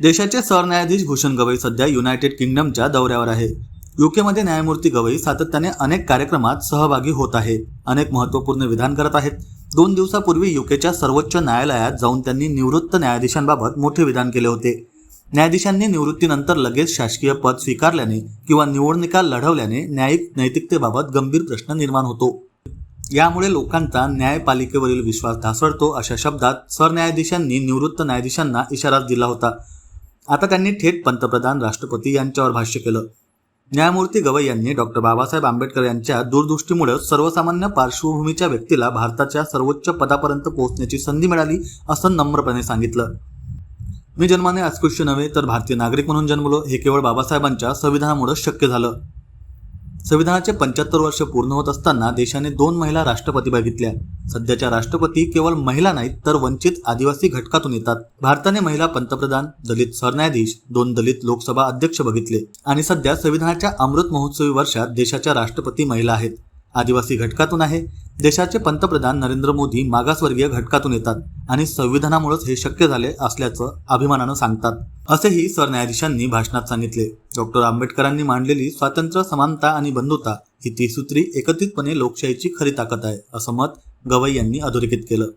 देशाचे सरन्यायाधीश भूषण गवई सध्या युनायटेड किंगडमच्या दौऱ्यावर आहे. युकेमध्ये न्यायमूर्ती गवई सातत्याने अनेक कार्यक्रमात सहभागी होत आहे. अनेक महत्त्वपूर्ण विधान करत आहेत. दोन दिवसापूर्वी युकेच्या सर्वोच्च न्यायालयात जाऊन त्यांनी निवृत्त न्यायाधीशांबाबत मोठे विधान केले होते. न्यायाधीशांनी निवृत्तीनंतर लगेच शासकीय पद स्वीकारल्याने किंवा निवडणुका लढवल्याने न्यायिक नैतिकतेबाबत गंभीर प्रश्न निर्माण होतो. यामुळे लोकांचा न्यायपालिकेवरील विश्वास ढासळतो अशा शब्दात सरन्यायाधीशांनी निवृत्त न्यायाधीशांना इशारा दिला होता. आता त्यांनी थेट पंतप्रधान राष्ट्रपती यांच्यावर भाष्य केलं. न्यायमूर्ती गवई यांनी डॉक्टर बाबासाहेब आंबेडकर यांच्या दूरदृष्टीमुळे सर्वसामान्य पार्श्वभूमीच्या व्यक्तीला भारताच्या सर्वोच्च पदापर्यंत पोहोचण्याची संधी मिळाली असं नम्रपणे सांगितलं. मी जन्माने अस्पृश्य नव्हे तर भारतीय नागरिक म्हणून जन्मलो हे केवळ बाबासाहेबांच्या संविधानामुळे शक्य झालं. संविधानाचे पंच्याहत्तर वर्ष पूर्ण होत असताना देशाने दोन महिला राष्ट्रपती बघितल्या. सध्याच्या राष्ट्रपती केवळ महिला नाहीत तर वंचित आदिवासी घटकातून येतात. भारताने महिला पंतप्रधान दलित सरन्यायाधीश दोन दलित लोकसभा अध्यक्ष बघितले. आणि सध्या संविधानाच्या अमृत महोत्सवी वर्षात देशाच्या राष्ट्रपती महिला आहेत. आदिवासी घटकातून आहे. देशाचे पंतप्रधान नरेंद्र मोदी मागासवर्गीय घटकातून येतात आणि संविधानामुळेच हे शक्य झाले असल्याचं अभिमानानं सांगतात. असेही सरन्यायाधीशांनी भाषणात सांगितले. डॉक्टर आंबेडकरांनी मांडलेली स्वातंत्र्य समानता आणि बंधुता ही ती सूत्री एकत्रितपणे लोकशाहीची खरी ताकद आहे असं मत गवई यांनी अधोरेखित केलं.